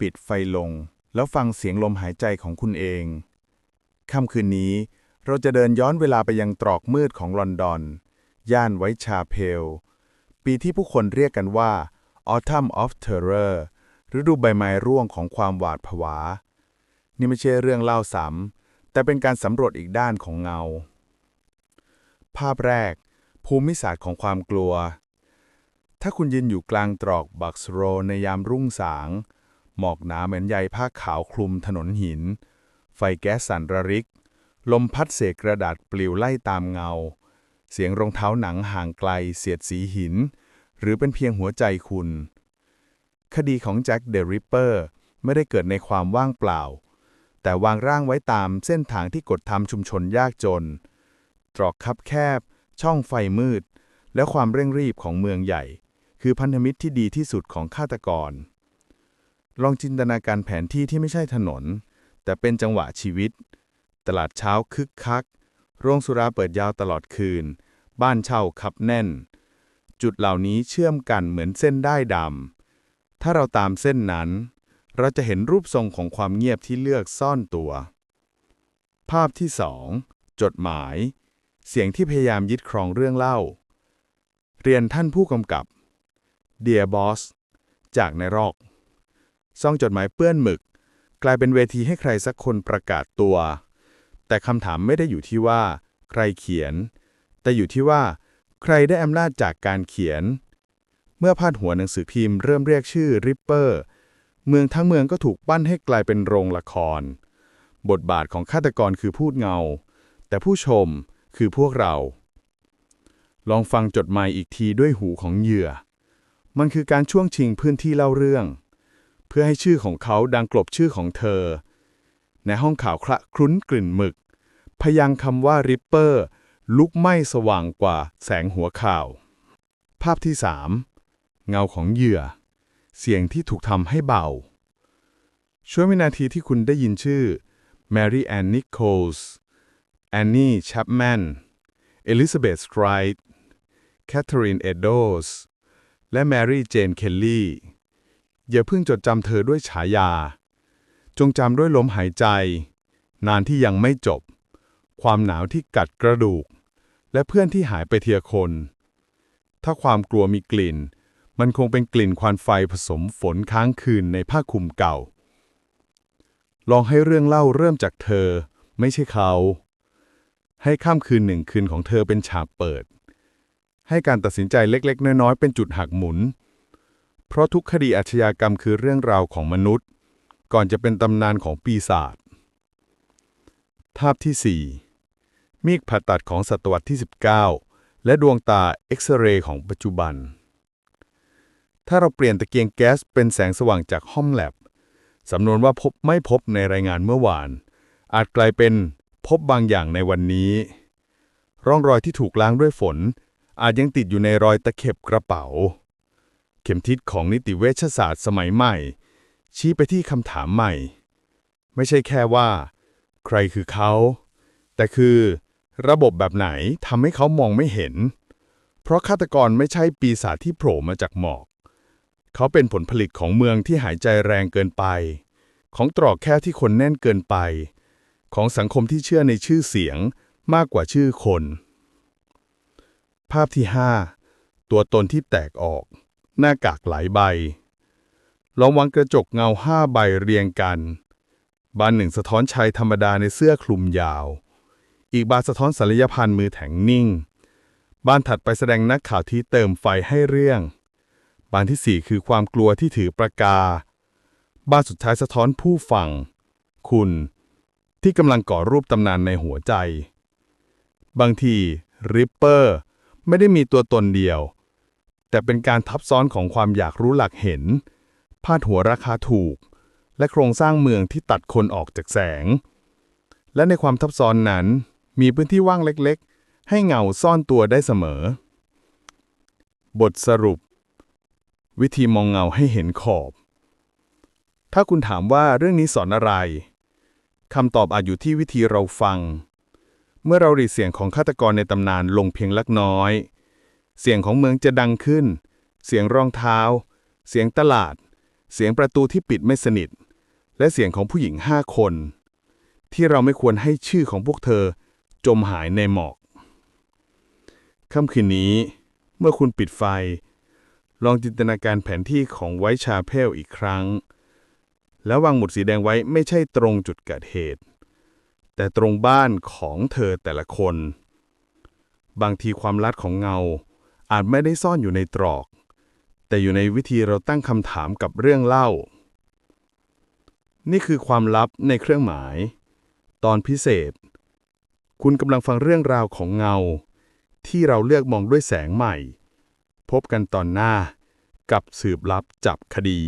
ปิดไฟลง แล้วฟังเสียงลมหายใจของคุณเอง ค่ำคืนนี้เราจะเดินย้อนเวลาไปยังตรอกมืดของลอนดอน ย่านไวท์ชาเพล ปีที่ผู้คนเรียกกันว่า Autumn of Terror ฤดูใบไม้ร่วงของความหวาดผวา นี่ไม่ใช่เรื่องเล่าซ้ำแต่เป็นการสำรวจอีกด้านของเงา ภาพแรก ภูมิศาสตร์ของความกลัว ถ้าคุณยืนอยู่กลางตรอกบักสโรในยามรุ่งสาง หมอกหนาเหมือนใยผ้าขาวคลุมถนนหิน ไฟแก๊สสั่นระริก ลมพัดเศษกระดาษปลิวไล่ตามเงา เสียงรองเท้าหนังห่างไกล เสียดสีหิน หรือเป็นเพียงหัวใจคุณ คดีของแจ็คเดอะริปเปอร์ไม่ได้เกิดในความว่างเปล่า แต่วางร่างไว้ตามเส้นทางที่กดทำชุมชนยากจน ตรอกคับแคบ ช่องไฟมืด และความเร่งรีบของเมืองใหญ่ คือพันธมิตรที่ดีที่สุดของฆาตกร ลองจินตนาการแผนที่ที่ไม่ใช่ถนน แต่เป็นจังหวะชีวิต ตลาดเช้าคึกคัก โรงสุราเปิดยาวตลอดคืน บ้านเช่าคับแน่น จุดเหล่านี้เชื่อมกันเหมือนเส้นได้ดำ ถ้าเราตามเส้นนั้น เราจะเห็นรูปทรงของความเงียบที่เลือกซ่อนตัว ภาพที่สองจดหมาย เสียงที่พยายามยึดครองเรื่องเล่า เรียนท่านผู้กำกับ Dear Boss จากในรอก ซองจดหมายเปื้อนหมึก กลายเป็นเวทีให้ใครสักคนประกาศตัว แต่คำถามไม่ได้อยู่ที่ว่า ใครเขียน แต่อยู่ที่ว่า ใครได้อำนาจจากการเขียน เมื่อพาดหัวหนังสือพิมพ์เริ่มเรียกชื่อริปเปอร์เมืองทั้งเมืองก็ถูกปั้นให้กลายเป็นโรงละคร บทบาทของฆาตกรคือพูดเงา แต่ผู้ชมคือพวกเรา ลองฟังจดหมายอีกทีด้วยหูของเหยื่อ มันคือการช่วงชิงพื้นที่เล่าเรื่อง เพื่อให้ชื่อของเขาดังกลบชื่อของเธอ ในห้องข่าวคละคลุ้นกลิ่นหมึก พยางคำว่าริปเปอร์ ลุกไหม้สว่างกว่าแสงหัวข่าว ภาพที่ 3 เงาของเหยื่อ เสียงที่ถูกทำให้เบา ช่วงวินาทีที่คุณได้ยินชื่อ Mary Ann Nichols แอนนี่แชปแมนเอลิซาเบธสไตรท์แคทเธอรีนเอดโดสและแมรี่เจนเคลลี่ อย่าเพิ่งจดจำเธอด้วยฉายา จงจำด้วยลมหายใจ นานที่ยังไม่จบ ความหนาวที่กัดกระดูก และเพื่อนที่หายไปเทียคน ถ้าความกลัวมีกลิ่น มันคงเป็นกลิ่นควันไฟผสมฝนค้างคืนในผ้าคลุมเก่า ลองให้เรื่องเล่าเริ่มจากเธอ ไม่ใช่เขา ให้ข้ามคืนหนึ่งคืนของเธอเป็นฉากเปิด ให้การตัดสินใจเล็ก ๆ น้อย ๆ เป็นจุดหักหมุน เพราะทุกคดีอาชญากรรมคือเรื่องราวของมนุษย์ ก่อนจะเป็นตำนานของปีศาจภาพที่ 4 มีดผ่าตัดของศตวรรษที่ 19 และดวงตาเอ็กซเรย์ของปัจจุบัน ถ้าเราเปลี่ยนตะเกียงแก๊สเป็นแสงสว่างจากห้องแลบสำนวนว่าพบไม่พบในรายงานเมื่อวาน อาจกลายเป็นพบบางอย่างในวันนี้ ร่องรอยที่ถูกล้างด้วยฝน อาจยังติดอยู่ในรอยตะเข็บกระเป๋า เข็มทิศของนิติเวชศาสตร์สมัยใหม่ ชี้ไปที่คำถามใหม่ ไม่ใช่แค่ว่า ใครคือเขา แต่คือ ระบบแบบไหนทำให้เขามองไม่เห็น เพราะฆาตกรไม่ใช่ปีศาจที่โผล่มาจากหมอก เขาเป็นผลผลิตของเมืองที่หายใจแรงเกินไป ของตรอกแค่ที่คนแน่นเกินไป ของสังคมที่เชื่อในชื่อเสียงมากกว่าชื่อคน ภาพที่ 5 ตัวตนที่แตกออก หน้ากากหลายใบลองวางกระจกเงาห้าใบเรียงกัน บานหนึ่งสะท้อนชายธรรมดาในเสื้อคลุมยาว อีกบานสะท้อนศัลยพันธ์มือแข็งนิ่ง บานถัดไปแสดงนักข่าวที่เติมไฟให้เรื่อง บานที่สี่คือความกลัวที่ถือประกา บานสุดท้ายสะท้อนผู้ฟัง คุณ ที่กำลังก่อรูปตำนานในหัวใจ บางทีริปเปอร์ไม่ได้มีตัวตนเดียว แต่เป็นการทับซ้อนของความอยากรู้หลักเห็น พาดหัวราคาถูก และโครงสร้างเมืองที่ตัดคนออกจากแสง และในความทับซ้อนนั้น มีพื้นที่ว่างเล็กๆ ให้เงาซ่อนตัวได้เสมอ บทสรุป วิธีมองเงาให้เห็นขอบ ถ้าคุณถามว่าเรื่องนี้สอนอะไรคำตอบอาจอยู่ที่วิธีเราฟัง เมื่อเรารีดเสียงของฆาตกรในตำนานลงเพียงเล็กน้อย เสียงของเมืองจะดังขึ้น เสียงรองเท้า เสียงตลาด เสียงประตูที่ปิดไม่สนิท และเสียงของผู้หญิงห้าคน ที่เราไม่ควรให้ชื่อของพวกเธอจมหายในหมอก ค่ำคืนนี้เมื่อคุณปิดไฟ ลองจินตนาการแผนที่ของไวชาเพลอีกครั้ง แล้ววางหมุดสีแดงไว้ไม่ใช่ตรงจุดเกิดเหตุ แต่ตรงบ้านของเธอแต่ละคน บางทีความลัดของเงา อาจไม่ได้ซ่อนอยู่ในตรอก แต่อยู่ในวิธีเราตั้งคำถามกับเรื่องเล่า นี่คือความลับในเครื่องหมาย ตอนพิเศษ คุณกำลังฟังเรื่องราวของเงา ที่เราเลือกมองด้วยแสงใหม่ พบกันตอนหน้ากับสืบลับจับคดี